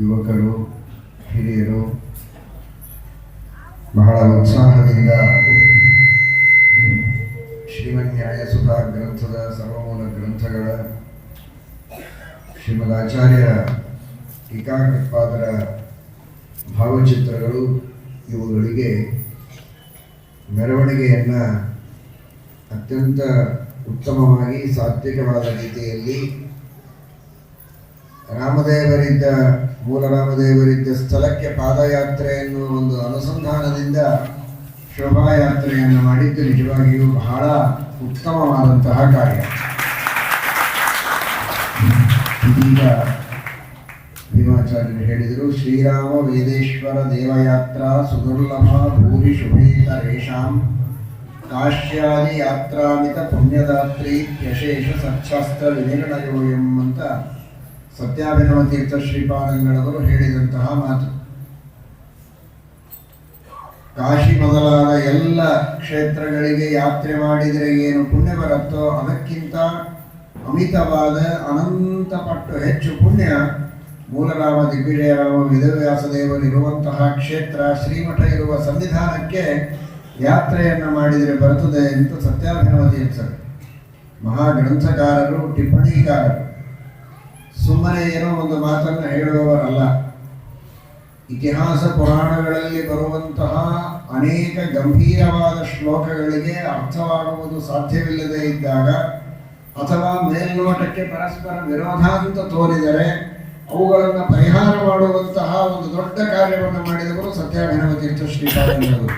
ಯುವಕರು, ಹಿರಿಯರು, ಬಹಳ ಉತ್ಸಾಹದಿಂದ ಶ್ರೀಮನ್ ನ್ಯಾಯಸುಧ ಗ್ರಂಥದ ಸರ್ವಮೂಲ ಗ್ರಂಥಗಳ ಶ್ರೀಮದ್ ಆಚಾರ್ಯ ಟೀಕಾಕೃತ್ಪಾದರ ಭಾವಚಿತ್ರಗಳು, ಇವುಗಳಿಗೆ ಮೆರವಣಿಗೆಯನ್ನು ಅತ್ಯಂತ ಉತ್ತಮವಾಗಿ, ಸಾತ್ವಿಕವಾದ ರೀತಿಯಲ್ಲಿ ರಾಮದೇವರಿದ್ದ ಮೂಲ ರಾಮದೇವರಿದ್ದ ಸ್ಥಳಕ್ಕೆ ಪಾದಯಾತ್ರೆ ಎನ್ನುವ ಒಂದು ಅನುಸಂಧಾನದಿಂದ ಶೋಭಾಯಾತ್ರೆಯನ್ನು ಮಾಡಿದ್ದು ನಿಜವಾಗಿಯೂ ಬಹಳ ಉತ್ತಮವಾದಂತಹ ಕಾರ್ಯ. ಇದೀಗ ಭೀಮಾಚಾರ್ಯರು ಹೇಳಿದರು, ಶ್ರೀರಾಮ ವೇದೇಶ್ವರ ದೇವಯಾತ್ರಾ ಸುದುರ್ಲಭ ಭೂರಿ ಶುಭೇತ ರೇಷಾಂ ಕಾಶ್ಯಾದಿ ಯಾತ್ರಾಮಿತ ಪುಣ್ಯದಾತ್ರಿ ಯಶೇಷ ಸಚ್ಚಾಸ್ತ್ರ ವಿನಿರ್ಣಯೋಯಂ ಅಂತ ಸತ್ಯಾಭಿನವ ತೀರ್ಥ ಶ್ರೀಪಾದಂಗಳವರು ಹೇಳಿದಂತಹ ಮಾತು. ಕಾಶಿ ಮೊದಲಾದ ಎಲ್ಲ ಕ್ಷೇತ್ರಗಳಿಗೆ ಯಾತ್ರೆ ಮಾಡಿದರೆ ಏನು ಪುಣ್ಯ ಬರುತ್ತೋ ಅದಕ್ಕಿಂತ ಅಮಿತವಾದ ಅನಂತ ಪಟ್ಟು ಹೆಚ್ಚು ಪುಣ್ಯ ಮೂಲರಾಮ ದಿಗ್ವಿಜಯರಾಮ ಇರುವಂತಹ ಕ್ಷೇತ್ರ ಶ್ರೀಮಠ ಇರುವ ಸನ್ನಿಧಾನಕ್ಕೆ ಯಾತ್ರೆಯನ್ನು ಮಾಡಿದರೆ ಬರುತ್ತದೆ ಅಂತ ಸತ್ಯಾಭಿನವ ತೀರ್ಥರು ಮಹಾಗ್ರಂಥಕಾರರು ಟಿಪ್ಪಣಿಕಾರರು ಸುಮ್ಮನೆ ಏನೋ ಒಂದು ಮಾತನ್ನು ಹೇಳುವವರಲ್ಲ. ಇತಿಹಾಸ ಪುರಾಣಗಳಲ್ಲಿ ಬರುವಂತಹ ಅನೇಕ ಗಂಭೀರವಾದ ಶ್ಲೋಕಗಳಿಗೆ ಅರ್ಥವಾಗುವುದು ಸಾಧ್ಯವಿಲ್ಲದೆ ಇದ್ದಾಗ ಅಥವಾ ಮೇಲ್ನೋಟಕ್ಕೆ ಪರಸ್ಪರ ವಿರೋಧ ಅಂತ ತೋರಿದರೆ ಅವುಗಳನ್ನು ಪರಿಹಾರ ಮಾಡುವಂತಹ ಒಂದು ದೊಡ್ಡ ಕಾರ್ಯವನ್ನು ಮಾಡಿದವರು ಸತ್ಯಾಭಿನವ ತೀರ್ಥ ಶ್ರೀಪಾದಂಗಳವರು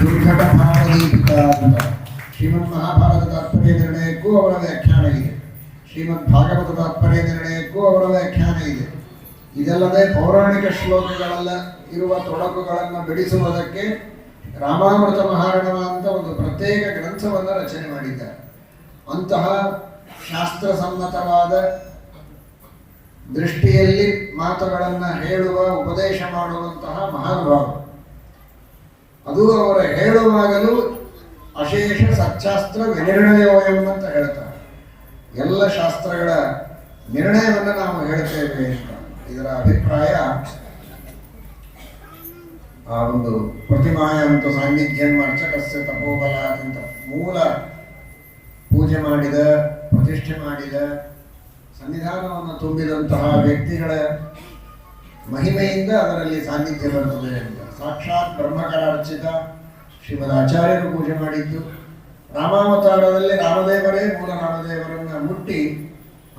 ದುರ್ಘಟ ಭಾವದೀಪಿತ ಅಂತ. ಮಹಾಭಾರತದ ಮಹಾಭಾರತ ತಾತ್ಪರ್ಯ ನಿರ್ಣಯಕ್ಕೂ ಅವರ ವ್ಯಾಖ್ಯಾನ ಇದೆ ಶ್ರೀಮದ್ ಭಾಗವತ ತಾತ್ಪರ್ಯ ನಿರ್ಣಯಕ್ಕೂ ಅವರ ವ್ಯಾಖ್ಯಾನ ಇದೆ. ಇದಲ್ಲದೆ ಪೌರಾಣಿಕ ಶ್ಲೋಕಗಳೆಲ್ಲ ಇರುವ ತೊಡಕುಗಳನ್ನು ಬಿಡಿಸುವುದಕ್ಕೆ ರಾಮಾಮೃತ ಮಹಾರಣವ ಅಂತ ಒಂದು ಪ್ರತ್ಯೇಕ ಗ್ರಂಥವನ್ನು ರಚನೆ ಮಾಡಿದ್ದಾರೆ. ಅಂತಹ ಶಾಸ್ತ್ರಸಮ್ಮತವಾದ ದೃಷ್ಟಿಯಲ್ಲಿ ಮಾತುಗಳನ್ನು ಹೇಳುವ, ಉಪದೇಶ ಮಾಡುವಂತಹ ಮಹಾನುಭಾವ. ಅದು ಅವರ ಹೇಳುವಾಗಲೂ ಅಶೇಷ ಸಚ್ಚಾಸ್ತ್ರ ವಿನಿರ್ಣಯೋಯಂ ಅಂತ ಹೇಳ್ತಾರೆ. ಎಲ್ಲ ಶಾಸ್ತ್ರಗಳ ನಿರ್ಣಯವನ್ನು ನಾವು ಹೇಳ್ತೇವೆ ಇದರ ಅಭಿಪ್ರಾಯ ಆ ಒಂದು ಪ್ರತಿಮಾಯ ಅಂತ ಸಾನ್ನಿಧ್ಯಂ ಅರ್ಚಕಸ್ಯ ತಪೋಬಲ ಅಂತ ಮೂಲ ಪೂಜೆ ಮಾಡಿದ, ಪ್ರತಿಷ್ಠೆ ಮಾಡಿದ, ಸನ್ನಿಧಾನವನ್ನು ತುಂಬಿದಂತಹ ವ್ಯಕ್ತಿಗಳ ಮಹಿಮೆಯಿಂದ ಅದರಲ್ಲಿ ಸಾನ್ನಿಧ್ಯ ಬರುತ್ತದೆ ಅಂತ. ಸಾಕ್ಷಾತ್ ಬ್ರಹ್ಮಕರ ಅರ್ಚಿತ ಶ್ರೀಮದ್ ಆಚಾರ್ಯರು ಪೂಜೆ ಮಾಡಿದ್ದು. ರಾಮಾವತಾರದಲ್ಲಿ ರಾಮದೇವರೇ, ಮೂಲ ರಾಮದೇವರನ್ನ ಮುಟ್ಟಿ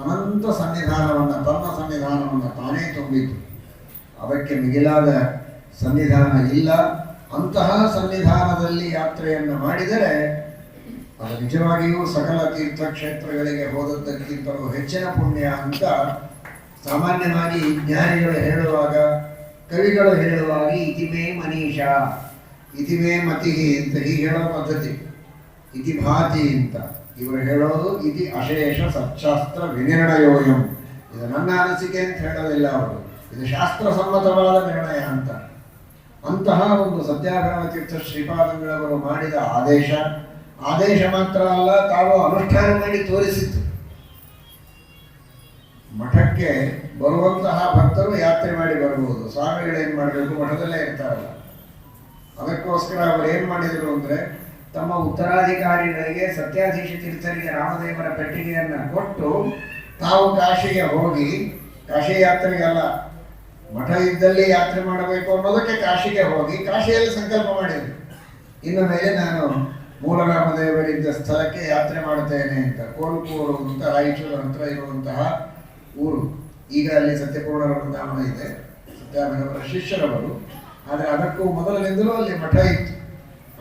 ಅನಂತ ಸನ್ನಿಧಾನವನ್ನು, ತನ್ನ ಸನ್ನಿಧಾನವನ್ನು ತಾನೇ ತುಂಬಿತು ಅದಕ್ಕೆ ಮಿಗಿಲಾದ ಸನ್ನಿಧಾನ ಇಲ್ಲ. ಅಂತಹ ಸನ್ನಿಧಾನದಲ್ಲಿ ಯಾತ್ರೆಯನ್ನು ಮಾಡಿದರೆ ಅದು ನಿಜವಾಗಿಯೂ ಸಕಲ ತೀರ್ಥಕ್ಷೇತ್ರಗಳಿಗೆ ಹೋದದ್ದಕ್ಕಿಂತಲೂ ಹೆಚ್ಚಿನ ಪುಣ್ಯ ಅಂತ ಸಾಮಾನ್ಯವಾಗಿ ಜ್ಞಾನಿಗಳು ಹೇಳುವಾಗ, ಕವಿಗಳು ಹೇಳುವಾಗ, ಇತಿಮೇ ಮನೀಷ, ಇತಿಮೇ ಮತಿಹಿ ಅಂತ ಹೀಗೆ ಹೇಳೋ ಪದ್ಧತಿ. ಇತಿ ಭಾತಿ ಅಂತ. ಇವರು ಹೇಳೋದು ಇತಿ ಅಶೇಷ ಸತ್ಶಾಸ್ತ್ರ ವಿನಿರ್ಣಯೋಯಂ. ಇದು ನನ್ನ ಅನಿಸಿಕೆ ಅಂತ ಹೇಳೋದಿಲ್ಲ ಅವರು. ಇದು ಶಾಸ್ತ್ರಸಮ್ಮತವಾದ ನಿರ್ಣಯ ಅಂತ. ಅಂತಹ ಒಂದು ಸತ್ಯಾಗ್ರಹ ತೀರ್ಥ ಶ್ರೀಪಾದಂಗಳವರು ಮಾಡಿದ ಆದೇಶ. ಆದೇಶ ಮಾತ್ರ ಅಲ್ಲ, ತಾವು ಅನುಷ್ಠಾನ ಮಾಡಿ ತೋರಿಸಿತ್ತು ಮಠಕ್ಕೆ ಬರುವಂತಹ ಭಕ್ತರು ಯಾತ್ರೆ ಮಾಡಿ ಬರಬಹುದು ಸ್ವಾಮಿಗಳು ಏನು ಮಾಡಬೇಕು? ಮಠದಲ್ಲೇ ಇರ್ತಾರಲ್ಲ. ಅದಕ್ಕೋಸ್ಕರ ಅವರು ಏನು ಮಾಡಿದರು ಅಂದರೆ ತಮ್ಮ ಉತ್ತರಾಧಿಕಾರಿಗಳಿಗೆ ಸತ್ಯಾಧೀಶ ತೀರ್ಥರಿಗೆ ರಾಮದೇವರ ಪೆಟ್ಟಿಗೆಯನ್ನು ಕೊಟ್ಟು ತಾವು ಕಾಶಿಗೆ ಹೋಗಿ, ಕಾಶಿ ಯಾತ್ರೆಗಲ್ಲ ಮಠ ಇದ್ದಲ್ಲಿ ಯಾತ್ರೆ ಮಾಡಬೇಕು ಅನ್ನೋದಕ್ಕೆ ಕಾಶಿಗೆ ಹೋಗಿ ಕಾಶಿಯಲ್ಲಿ ಸಂಕಲ್ಪ ಮಾಡಿದರು. ಇನ್ನು ಮೇಲೆ ನಾನು ಮೂಲ ರಾಮದೇವರಿದ್ದ ಸ್ಥಳಕ್ಕೆ ಯಾತ್ರೆ ಮಾಡುತ್ತೇನೆ ಅಂತ, ಕೋಲ್ಕೂರು ಅಂತ, ರಾಯಚೂರು ಹತ್ರ ಇರುವಂತಹ ಊರು. ಈಗ ಅಲ್ಲಿ ಸತ್ಯಪೂರ್ಣ ವೃಂದಾವನ ಇದೆ. ಸತ್ಯಾಮನವರ ಶಿಷ್ಯರವರು. ಆದರೆ ಅದಕ್ಕೂ ಮೊದಲಿನಿಂದಲೂ ಅಲ್ಲಿ ಮಠ ಇತ್ತು.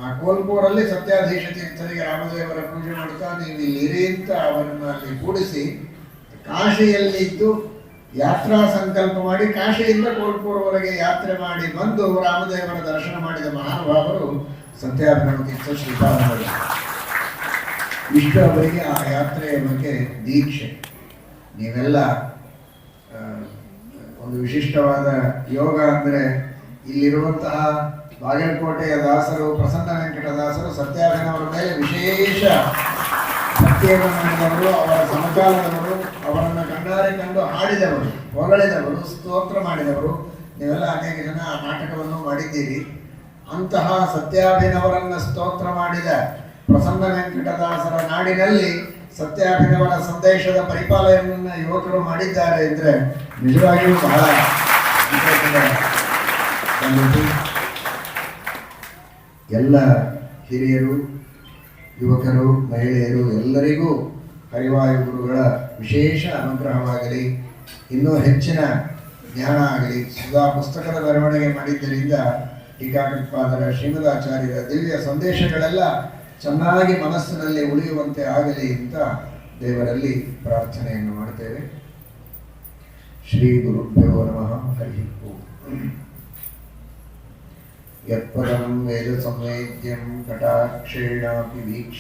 ಆ ಕೋಲ್ಪೂರಲ್ಲಿ ಸತ್ಯಾಧೀಶ ತೀರ್ಥರಿಗೆ ರಾಮದೇವರ ಪೂಜೆ ಮಾಡ್ತಾ ಇಲ್ಲಿ ಇರಿ ಅಂತ ಅವರನ್ನು ಅಲ್ಲಿ ಕೂಡಿಸಿ ಕಾಶಿಯಲ್ಲಿ ಇದ್ದು ಯಾತ್ರಾ ಸಂಕಲ್ಪ ಮಾಡಿ ಕಾಶಿಯಿಂದ ಕೋಲ್ಪೂರ್ವರೆಗೆ ಯಾತ್ರೆ ಮಾಡಿ ಬಂದು ರಾಮದೇವರ ದರ್ಶನ ಮಾಡಿದ ಮಹಾನುಭಾವರು ಸತ್ಯಾಭರಣ ತೀರ್ಥ ಶ್ರೀಪಾದಂಗಳು ಇಷ್ಟು ಅವರಿಗೆ ಆ ಯಾತ್ರೆಯ ಬಗ್ಗೆ ದೀಕ್ಷೆ. ನೀವೆಲ್ಲ ಒಂದು ವಿಶಿಷ್ಟವಾದ ಯೋಗ ಅಂದರೆ ಇಲ್ಲಿರುವಂತಹ ಬಾಗಲಕೋಟೆಯ ದಾಸರು, ಪ್ರಸನ್ನ ವೆಂಕಟದಾಸರು ಸತ್ಯಾಗ್ರಹವರ ಮೇಲೆ ವಿಶೇಷ ಭಕ್ತಿಯನ್ನು ಅವರ ಸಮಕಾಲದವರು, ಅವರನ್ನು ಕಂಡಾರೆ ಕಂಡು ಹಾಡಿದವರು, ಹೊಗಳಿದವರು, ಸ್ತೋತ್ರ ಮಾಡಿದವರು ನೀವೆಲ್ಲ ಅನೇಕ ಜನ ನಾಟಕವನ್ನು ಮಾಡಿದ್ದೀರಿ ಅಂತಹ ಸತ್ಯಾಭಿನವರನ್ನು ಸ್ತೋತ್ರ ಮಾಡಿದ ಪ್ರಸನ್ನ ವೆಂಕಟದಾಸರ ನಾಡಿನಲ್ಲಿ ಸತ್ಯಾಭಿನವರ ಸಂದೇಶದ ಪರಿಪಾಲನೆಯನ್ನು ಯುವಕರು ಮಾಡಿದ್ದಾರೆ ಅಂದರೆ ನಿಜವಾಗಿಯೂ ಬಹಳ. ಎಲ್ಲ ಹಿರಿಯರು, ಯುವಕರು, ಮಹಿಳೆಯರು ಎಲ್ಲರಿಗೂ ಹರಿವಾಯು ಗುರುಗಳ ವಿಶೇಷ ಅನುಗ್ರಹವಾಗಲಿ. ಇನ್ನೂ ಹೆಚ್ಚಿನ ಜ್ಞಾನ ಆಗಲಿ. ಸುಧಾ ಪುಸ್ತಕದ ಬರವಣಿಗೆ ಮಾಡಿದ್ದರಿಂದ ಟೀಕಾಕೃತ್ಪಾದರ ಶ್ರೀಮದಾಚಾರ್ಯರ ದಿವ್ಯ ಸಂದೇಶಗಳೆಲ್ಲ ಚೆನ್ನಾಗಿ ಮನಸ್ಸಿನಲ್ಲಿ ಉಳಿಯುವಂತೆ ಆಗಲಿ ಅಂತ ದೇವರಲ್ಲಿ ಪ್ರಾರ್ಥನೆಯನ್ನು ಮಾಡ್ತೇವೆ ಶ್ರೀ ಗುರುಭ್ಯೋ ನಮಃ. ಹರಿ यत्परं वेदसमेद्यं कटाक्षेणापि वीक्ष्य